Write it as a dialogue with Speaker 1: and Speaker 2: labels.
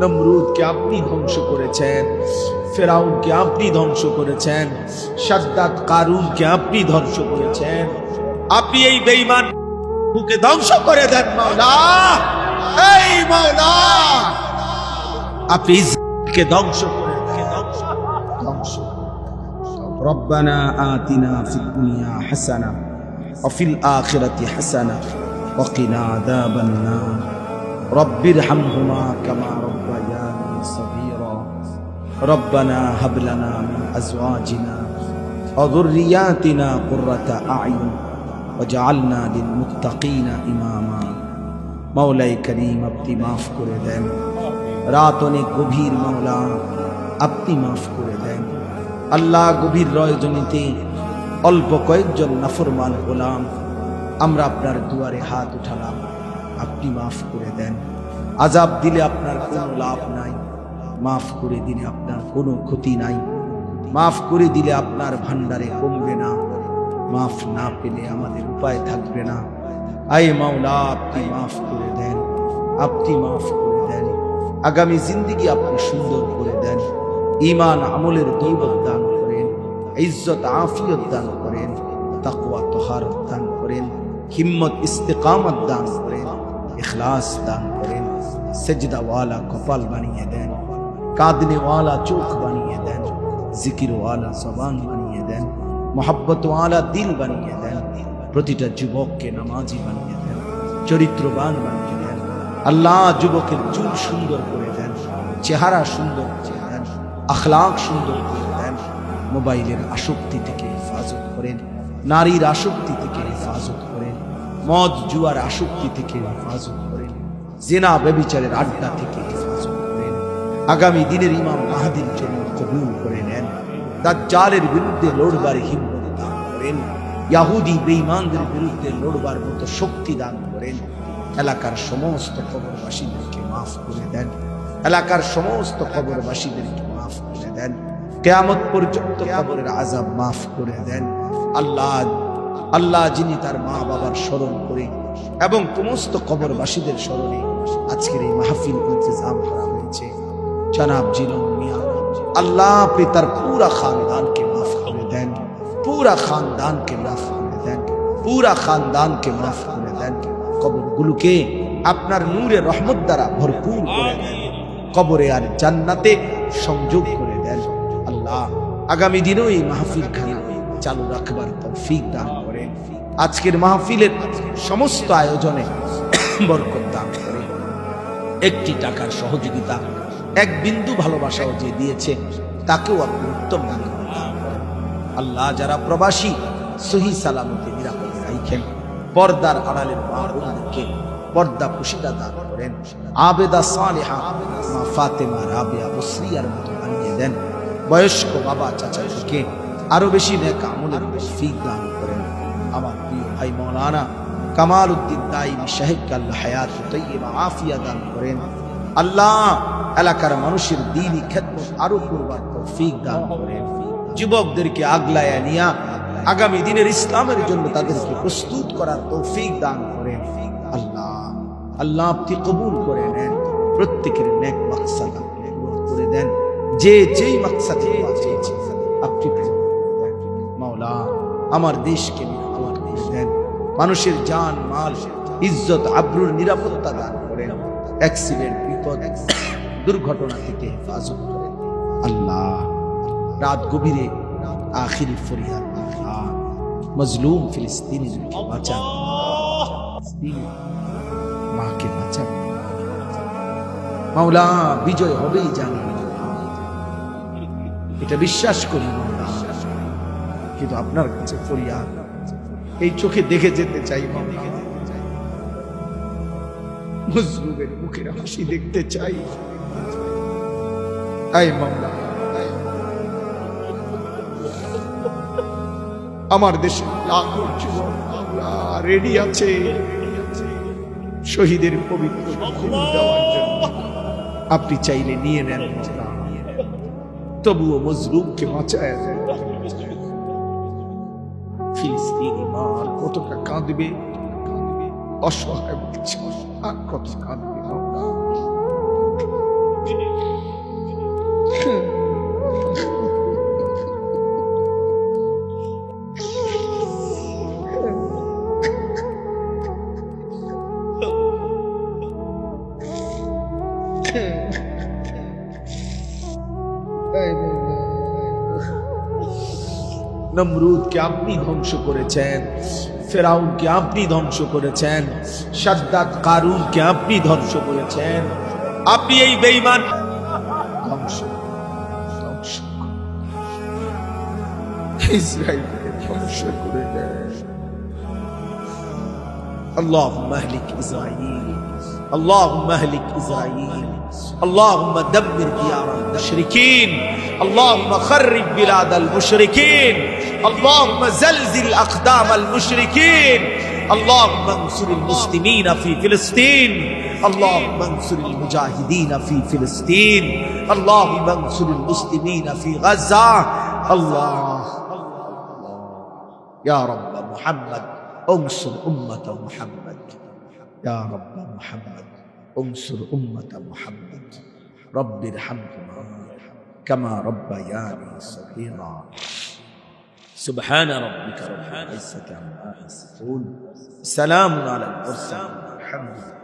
Speaker 1: নমরুদকে আপনি ধ্বংস করেছেন ফেরাউনকে আপনি ধ্বংস করেছেন সাদ্দাত কারুনকে আপনি ধ্বংস করেছেন আপনি এই বেঈমান বুকে ধ্বংস করে দেন মাওলা এই মাওলা আপনি ইসরায়েলকে ধ্বংস করে দেন ধ্বংস
Speaker 2: ربنا آتنا في الدنيا حسنة وفي الآخرة حسنة وقنا عذاب النار رب ارحمهما كما ربياني صغيرا ربنا هب لنا من أزواجنا وذرياتنا قرة أعين وجعلنا للمتقين إماما মৌলাই করিম আপনি মাফ করে দেন রাত অনেক গভীর মাওলা, আপনি মাফ করে দেন। আল্লাহ গভীর রয়জনীতে অল্প কয়েকজন নাফরমান হলাম আমরা আপনার দুয়ারে হাত উঠালাম, আপনি মাফ করে দেন। আজাব দিলে আপনার কোনো লাভ নাই, মাফ করে দিলে আপনার কোনো ক্ষতি নাই, মাফ করে দিলে আপনার ভান্ডারে কমবে না, মাফ না পেলে আমাদের উপায় থাকবে না। আয় মাওলা, আপনি মাফ করে দেন, আপনি মাফ করে আগামী জিন্দিগি আপনি সুন্দর করে দেন। ইমান আমলের দৌলত দান করেন, ইজ্জত আফিয়ত দান করেন, তাকওয়া তহারত দান করেন, হিম্মত ইস্তেকামত দান করেন, ইখলাস দান করেন, সেজদাওয়ালা কপাল বানিয়ে দেন, কাঁদনেওয়ালা চোখ বানিয়ে দেন, জিকিরওয়ালা জবান বানিয়ে দেন, মোহাব্বতওয়ালা দিল বানিয়ে দেন, প্রতিটা যুবককে নামাজি বানিয়ে দেন, চরিত্রবান বানিয়ে দেন আল্লাহ যুবকের চুল সুন্দর করে দেন, চেহারা সুন্দর দেন আখলাক সুন্দর করে দেন, মোবাইলের আসক্তি থেকে হেফাজত করেন, নারীর আসক্তি থেকে হেফাজত করেন, মদ জুয়ার আসক্তি থেকে হেফাজত করেন, জেনা ব্যবিচারের আড্ডা থেকে হেফাজত করেন, আগামী দিনের ইমাম মাহাদির জন্য কবুল করে নেন, দাজ্জালের বিরুদ্ধে লড়বার হিম্মত দান করেন, ইয়াহুদি বেঈমানদের বিরুদ্ধে লড়বার মতো শক্তি দান করেন। এলাকার সমস্ত কবরবাসীদেরকে মাফ করে দেন। এলাকার সমস্ত কবরবাসীদেরকে মাফ করে দেন। কেয়ামত পর্যন্ত কবরের আজাব মাফ করে দেন। আল্লাহ আল্লাহ যিনি তার মা বাবার স্মরণ করে এবং সমস্ত কবরবাসীদের স্মরণে আজকের এই মাহফিল ইন্তজাম করা হয়েছে। জনাব জিলন মিয়া আল্লাহ আপনি তার পুরা খানদানকে মাফ করে দেন। পুরা খানদানকে মাফ করে দেন। পুরা খানদানকে মাফ করে দেন। কবরগুলোকে আপনার নূরে রহমত দ্বারা ভরপুর করে দেন। কবরে আর জান্নাতে সংযোগ করে দেন। আল্লাহ আগামী দিনেও এই মাহফিল খানা চালু রাখবার তৌফিক দান করেন। আজকের মাহফিলের সমস্ত আয়োজনে বরকত দান করে একটি টাকার সহযোগিতা, এক বিন্দু ভালোবাসাও যে দিয়েছে, তাকেও আপনি উত্তম দান আল্লাহ যারা প্রবাসী, সহি সালামতে নিরাপদে রাইখেন পর্দার আড়ালের মা পর্দা পুশিদা দান করেন। আবেদা সালেহা মা ফাতেমা রাবিয়া বসরিয়ার মতো বানিয়ে দেন। বয়স্ক বাবা চাচাদেরকে আরও বেশি নেক আমলের তৌফিক দান করেন। আমার প্রিয় ভাই মৌলানা কামাল উদ্দিন দাইমি সাহেবকে আল্লাহ হায়াত তৈবা আফিয়া দান করেন। আল্লাহ এলাকার মানুষের দিনই খেদমত আরও করবার তৌফিক দান করেন। যুবকদেরকে আগলায়া নিয়া আগামী দিনের ইসলামের জন্য তাদেরকে প্রস্তুত করার তৌফিক দান করেন আল্লাহ। আল্লাহ আপনি কবুল করে নেন, প্রত্যেকের নেক মাকসাদ আপনি করে দেন। যে যেই মাকসাদে আপনি মাওলা, আমার দেশকে নিরাপদ করে দেন। মানুষের জান, মাল, ইজ্জত, আব্রুর নিরাপত্তা দান করেন অ্যাক্সিডেন্ট, বিপদ, দুর্ঘটনা থেকে হেফাজত করেন আল্লাহ, রাত গভীরে আখিরি ফরিয়াদ। মজলুম ফিলিস্তিনিদেরকে বাঁচান ফিলিস্তিনি মাকে বাঁচান মাওলা বিজয় হবেই জানি এটা বিশ্বাস করি মাওলা। কিন্তু আপনার কাছে ফরিয়াদ। এই চোখে দেখে যেতে চাই মাওলা। মজলুমের মুখের হাসি দেখতে চাই। আয় মাওলা। আমার দেশে লাখো রেডি আছে। শহীদের পবিত্র আপনি চাইলে নিয়ে নেন। তবুও মজলুমকে বাঁচায় ফিলিস্তিনি মা কতটা কাঁদবে? অসহায় বলছে আর কত কাঁদবে নমরুদকে আপনি ধ্বংস করেছেন ফেরাউনকে আপনি ধ্বংস করেছেন, সাদ্দাত কারুনকে আপনি ধ্বংস করেছেন? আপনি এই বেইমান ধ্বংস ধ্বংস ধ্বংস করে দেন। আল্লাহ মাহলিক ইসরাইল। اللهم اهلك إسرائيل. اللهم دمر ديار المشركين. اللهم خرب بلاد المشركين. اللهم زلزل أقدام المشركين. اللهم انصر المسلمين في فلسطين. اللهم انصر المجاهدين في فلسطين. اللهم انصر المسلمين في غزة. الله. يا رب محمد انصر أمة محمد. يا رب محمد انصر أمة محمد. رب ارحمهما كما ربياني صغيرا. سبحان ربك رب العزة عما يصفون. سلام على المرسلين. الحمد لله.